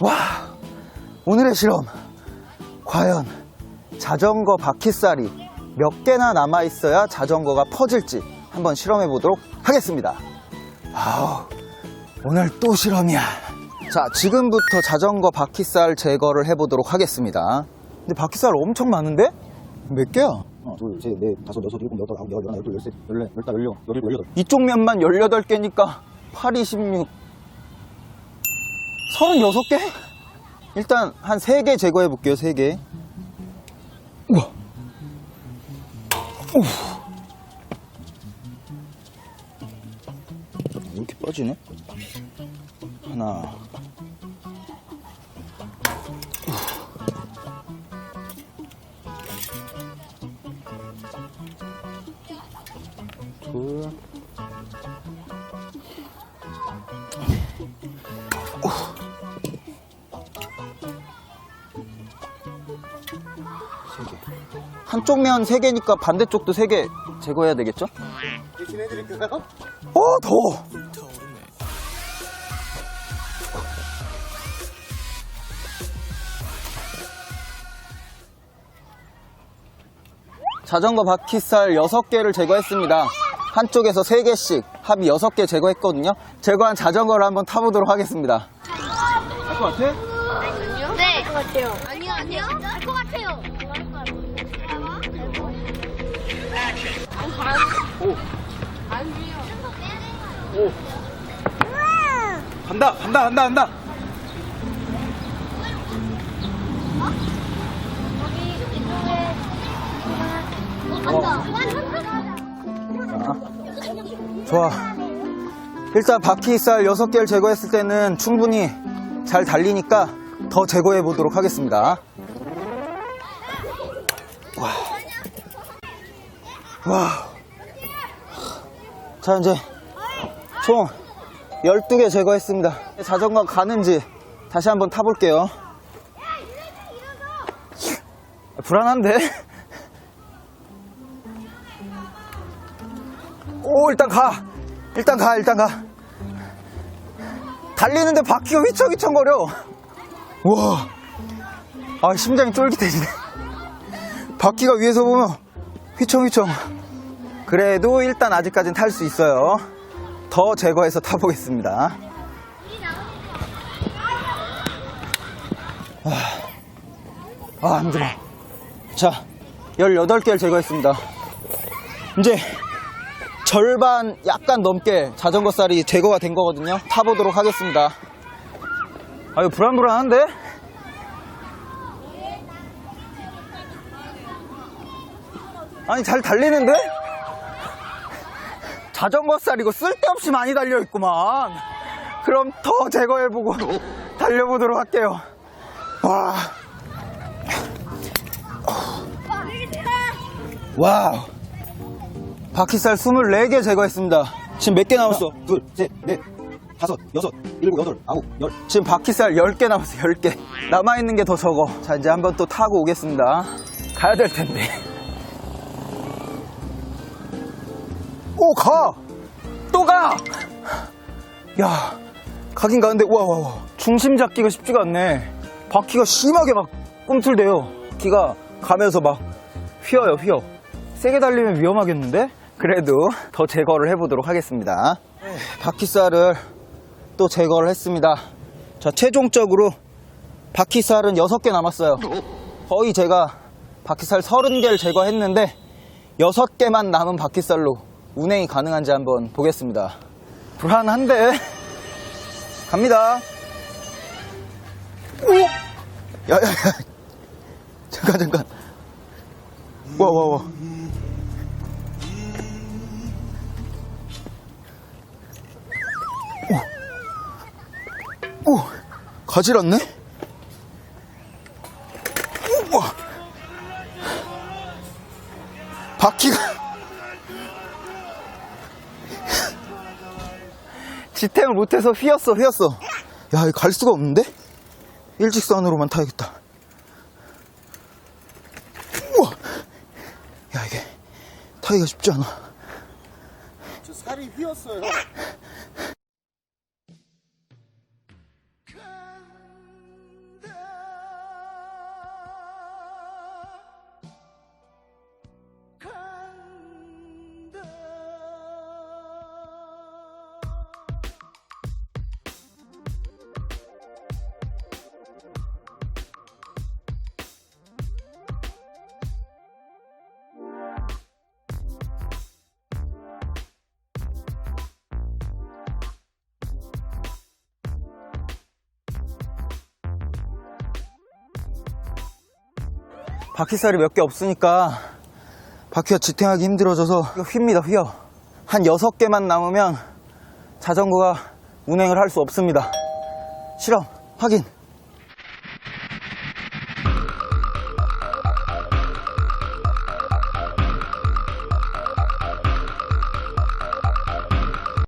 와, 오늘의 실험. 과연 자전거 바퀴살이 몇 개나 남아 있어야 자전거가 퍼질지 한번 실험해 보도록 하겠습니다. 아우, 오늘 또 실험이야. 자, 지금부터 자전거 바퀴살 제거를 해 보도록 하겠습니다. 근데 바퀴살 엄청 많은데? 몇 개야? 하나, 둘, 셋, 넷, 다섯, 여섯, 일곱, 여덟, 아홉, 열, 열하나, 열둘, 열셋, 열넷, 열다, 열여, 열일곱, 열여덟. 이쪽 면만 18개니까 8, 26. 36개? 일단 한 3개 제거해 볼게요, 3개. 우와. 우. 이렇게 빠지네? 하나. 둘. 세 개. 한쪽 면 3개니까 반대쪽도 3개 제거해야 되겠죠? 대신해드릴까요? 어, 더워. 자전거 바퀴살 6개를 제거했습니다. 한쪽에서 3개씩 합이 6개 제거했거든요. 제거한 자전거를 한번 타보도록 하겠습니다. 할 것 같아? 네. 것 같아요. 아니요, 아니요. 할것 같아요. 오. 오. 간다, 간다, 간다, 간다. 좋아. 일단 바퀴살 6개를 제거했을 때는 충분히 잘 달리니까 더 제거해 보도록 하겠습니다. 와. 와. 자, 이제 총 12개 제거했습니다. 자전거 가는지 다시 한번 타볼게요. 불안한데? 오, 일단 가. 일단 가, 일단 가. 달리는데 바퀴가 휘청휘청거려. 우와. 아, 심장이 쫄깃해지네. 바퀴가 위에서 보면 휘청휘청. 그래도 일단 아직까진 탈 수 있어요. 더 제거해서 타보겠습니다. 아, 아, 힘들어. 자, 18개를 제거했습니다. 이제 절반 약간 넘게 자전거 쌀이 제거가 된 거거든요. 타보도록 하겠습니다. 아, 이거 불안불안한데? 아니, 잘 달리는데? 자전거 쌀 이거 쓸데없이 많이 달려있구만. 그럼 더 제거해보고 달려보도록 할게요. 와. 와우. 바퀴살 24개 제거했습니다. 지금 몇 개 남았어? 둘, 셋, 넷, 다섯, 여섯, 일곱, 여덟, 아홉, 열. 지금 바퀴살 10개 남았어, 10개. 남아있는 게 더 적어. 자, 이제 한번 또 타고 오겠습니다. 가야 될 텐데. 오, 가! 또 가! 야, 가긴 가는데, 우와, 우와, 우와. 중심 잡기가 쉽지가 않네. 바퀴가 심하게 막 꿈틀대요. 바퀴가 가면서 막 휘어요, 휘어. 세게 달리면 위험하겠는데? 그래도 더 제거를 해보도록 하겠습니다. 바퀴살을 또 제거를 했습니다. 자, 최종적으로 바퀴살은 6개 남았어요. 거의 제가 바퀴살 30개를 제거했는데 6개만 남은 바퀴살로 운행이 가능한지 한번 보겠습니다. 불안한데? 갑니다. 오! 야, 야, 야. 잠깐, 잠깐. 와, 와, 와. 오, 가질 않네? 우와. 바퀴가. 지탱을 못해서 휘었어, 휘었어. 야, 갈 수가 없는데? 일직선으로만 타야겠다. 우와. 야, 이게 타기가 쉽지 않아. 저 살이 휘었어요. 바퀴살이 몇 개 없으니까 바퀴가 지탱하기 힘들어져서 휩니다, 휘어. 한 6개만 남으면 자전거가 운행을 할 수 없습니다. 실험, 확인.